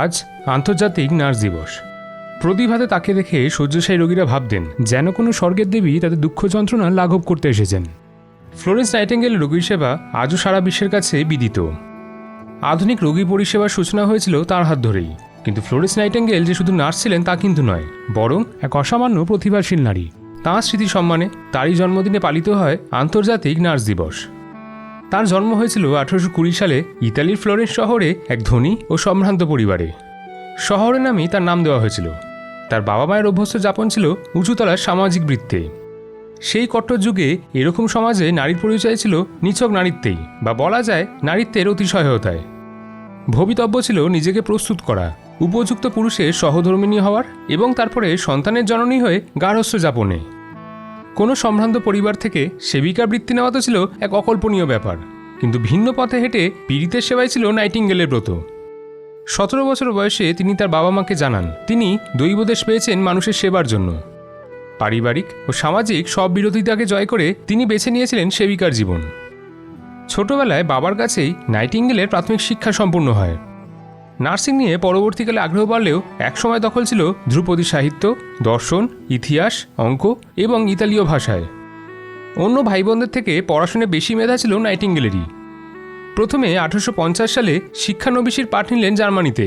আজ আন্তর্জাতিক নার্স দিবস। প্রতিভাতে তাকে দেখে শয্যশায়ী রোগীরা ভাবতেন, যেন কোনো স্বর্গের দেবী তাদের দুঃখ যন্ত্রণা লাঘব করতে এসেছেন। ফ্লোরেন্স নাইটেঙ্গেল রোগীর সেবা আজও সারা বিশ্বের কাছে বিদিত। আধুনিক রোগী পরিষেবার সূচনা হয়েছিল তার হাত ধরেই। কিন্তু ফ্লোরেন্স নাইটেঙ্গেল যে শুধু নার্স ছিলেন তা কিন্তু নয়, বরং এক অসামান্য প্রতিভাশীল নারী। তাঁর স্মৃতি সম্মানে তারই জন্মদিনে পালিত হয় আন্তর্জাতিক নার্স দিবস। তার জন্ম হয়েছিল আঠারোশো কুড়ি সালে ইতালির ফ্লোরেন্স শহরে এক ধনী ও সম্ভ্রান্ত পরিবারে। শহরের নামেই তার নাম দেওয়া হয়েছিল। তার বাবা মায়ের অভ্যস্ত যাপন ছিল উঁচুতলার সামাজিক বৃত্তে। সেই কট্টর যুগে এরকম সমাজে নারীর পরিচয় ছিল নিছক নারীত্বেই, বা বলা যায় নারীত্বের অতিশয়তায় ভবিতব্য ছিল নিজেকে প্রস্তুত করা, উপযুক্ত পুরুষের সহধর্মিণী হওয়ার এবং তারপরে সন্তানের জননী হয়ে গার্হস্থ্য যাপনে। কোনো সম্ভ্রান্ত পরিবার থেকে সেবিকা বৃত্তি নেওয়া তো ছিল এক অকল্পনীয় ব্যাপার। কিন্তু ভিন্ন পথে হেঁটে পীড়িতের সেবাই ছিল নাইটিঙ্গেলের ব্রত। সতেরো বছর বয়সে তিনি তার বাবা মাকে জানান, তিনি দৈবদেশ পেয়েছেন মানুষের সেবার জন্য। পারিবারিক ও সামাজিক সব বিরোধিতাকে জয় করে তিনি বেছে নিয়েছিলেন সেবিকার জীবন। ছোটবেলায় বাবার কাছেই নাইটিঙ্গেলের প্রাথমিক শিক্ষা সম্পূর্ণ হয়। নার্সিং নিয়ে পরবর্তীকালে আগ্রহ বাড়লেও একসময় দখল ছিল ধ্রুপদী সাহিত্য, দর্শন, ইতিহাস, অঙ্ক এবং ইতালীয় ভাষায়। অন্য ভাইবোনদের থেকে পড়াশোনায় বেশি মেধা ছিল নাইটিঙ্গেলেরই প্রথমে আঠারোশো পঞ্চাশ সালে শিক্ষানবিশির পাঠ নিলেন জার্মানিতে।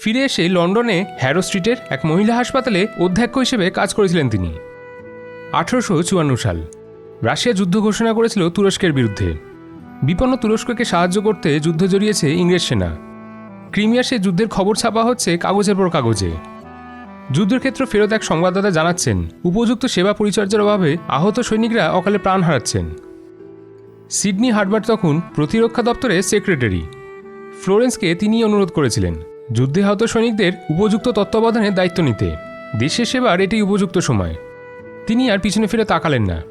ফিরে এসে লন্ডনে হ্যারো স্ট্রিটের এক মহিলা হাসপাতালে অধ্যক্ষ হিসেবে কাজ করেছিলেন তিনি। আঠারোশো চুয়ান্ন সাল, রাশিয়া যুদ্ধ ঘোষণা করেছিল তুরস্কের বিরুদ্ধে। বিপন্ন তুরস্ককে সাহায্য করতে যুদ্ধ জড়িয়েছে ইংরেজ সেনা। ক্রিমিয়া সে যুদ্ধের খবর ছাপা হচ্ছে কাগজের পর কাগজে। যুদ্ধের যুদ্ধক্ষেত্র ফেরত এক সংবাদদাতা জানাচ্ছেন, উপযুক্ত সেবা পরিচর্যার অভাবে আহত সৈনিকরা অকালে প্রাণ হারাচ্ছেন। সিডনি হার্বার্ট তখন প্রতিরক্ষা দপ্তরের সেক্রেটারি। ফ্লোরেন্সকে তিনি অনুরোধ করেছিলেন, যুদ্ধে আহত সৈনিকদের উপযুক্ত তত্ত্বাবধানে দায়িত্ব নিতে। দেশের সেবার এটি উপযুক্ত সময়। তিনি আর পিছনে ফিরে তাকালেন না।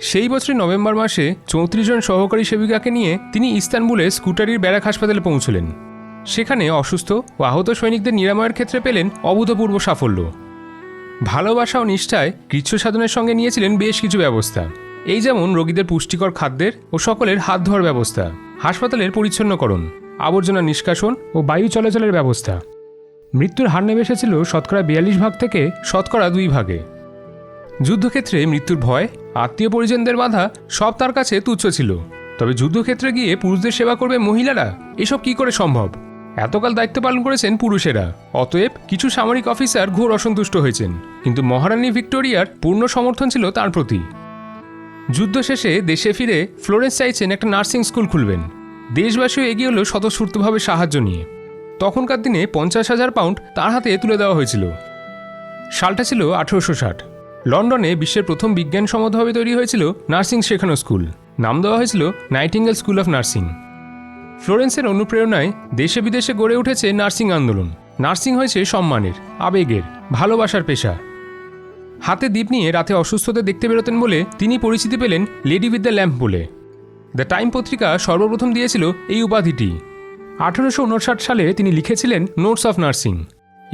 সেই বছরই নভেম্বর মাসে চৌত্রিশ জন সহকারী সেবিকাকে নিয়ে তিনি ইস্তানবুলে স্কুটারির ব্যারাক হাসপাতালে পৌঁছলেন। সেখানে অসুস্থ ও আহত সৈনিকদের নিরাময়ের ক্ষেত্রে পেলেন অভূতপূর্ব সাফল্য। ভালোবাসা ও নিষ্ঠায় কৃচ্ছ সাধনের সঙ্গে নিয়েছিলেন বেশ কিছু ব্যবস্থা। এই যেমন রোগীদের পুষ্টিকর খাদ্যের ও সকলের হাত ধোয়ার ব্যবস্থা, হাসপাতালের পরিচ্ছন্নকরণ, আবর্জনা নিষ্কাশন ও বায়ু চলাচলের ব্যবস্থা। মৃত্যুর হার নেমে এসেছিল শতকরা বিয়াল্লিশ ভাগ থেকে শতকরা দুই ভাগে। যুদ্ধক্ষেত্রে মৃত্যুর ভয়, আত্মীয় পরিজনদের বাধা সব তার কাছে তুচ্ছ ছিল। তবে যুদ্ধক্ষেত্রে গিয়ে পুরুষদের সেবা করবে মহিলারা? এসব কি করে সম্ভব? এতকাল দায়িত্ব পালন করেছেন পুরুষেরা। অতএব কিছু সামরিক অফিসার ঘোর অসন্তুষ্ট হয়েছেন। কিন্তু মহারানী ভিক্টোরিয়ার পূর্ণ সমর্থন ছিল তার প্রতি। যুদ্ধ শেষে দেশে ফিরে ফ্লোরেন্স চাইছেন একটা নার্সিং স্কুল খুলবেন। দেশবাসীও এগিয়ে হলো স্বতঃস্ফূর্তভাবে সাহায্য নিয়ে। তখনকার দিনে পঞ্চাশ হাজার পাউন্ড তার হাতে তুলে দেওয়া হয়েছিল। সালটা ছিল আঠেরোশো ষাট। লন্ডনে বিশ্বের প্রথম বিজ্ঞানসম্মতভাবে তৈরি হয়েছিল নার্সিং শেখানো স্কুল। নাম দেওয়া হয়েছিল নাইটিঙ্গেল স্কুল অফ নার্সিং। ফ্লোরেন্সের অনুপ্রেরণায় দেশে বিদেশে গড়ে উঠেছে নার্সিং আন্দোলন। নার্সিং হয়েছে সম্মানের, আবেগের, ভালোবাসার পেশা। হাতে দ্বীপ নিয়ে রাতে অসুস্থতা দেখতে বেরোতেন বলে তিনি পরিচিতি পেলেন লেডি উইথ দ্য ল্যাম্প বলে। দ্য টাইম পত্রিকা সর্বপ্রথম দিয়েছিল এই উপাধিটি। আঠারোশো উনষাট সালে তিনি লিখেছিলেন নোটস অফ নার্সিং।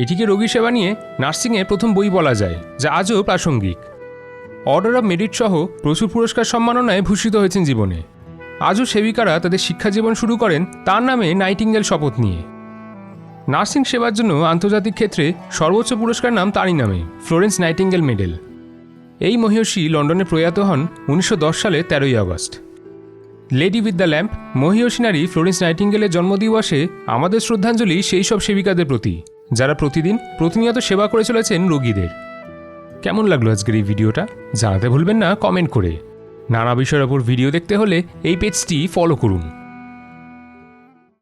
এটিকে রোগী সেবা নিয়ে নার্সিংয়ের প্রথম বই বলা যায়, যা আজও প্রাসঙ্গিক। অর্ডার অব মেরিট সহ প্রচুর পুরস্কার সম্মাননায় ভূষিত হয়েছেন জীবনে। আজও সেবিকারা তাদের শিক্ষা জীবন শুরু করেন তার নামে নাইটিঙ্গেল শপথ নিয়ে। নার্সিং সেবার জন্য আন্তর্জাতিক ক্ষেত্রে সর্বোচ্চ পুরস্কার নাম তারই নামে, ফ্লোরেন্স নাইটিঙ্গেল মেডেল। এই মহিয়সী লন্ডনে প্রয়াত হন উনিশশো সালে তেরোই August. Lady with the lamp, মহিয়সী নারী ফ্লোরেন্স নাইটিঙ্গেলের জন্মদিবসে আমাদের শ্রদ্ধাঞ্জলি সেই সব সেবিকাদের প্রতি, যারা প্রতিদিন প্রতিনিয়ত সেবা করে চলেছেন রোগীদের। কেমন লাগল আজকের এই ভিডিওটা? জানাতে ভুলবেন না, কমেন্ট করে। নানা বিষয়ের ওপর ভিডিও দেখতে হলে এই পেজটি ফলো করুন।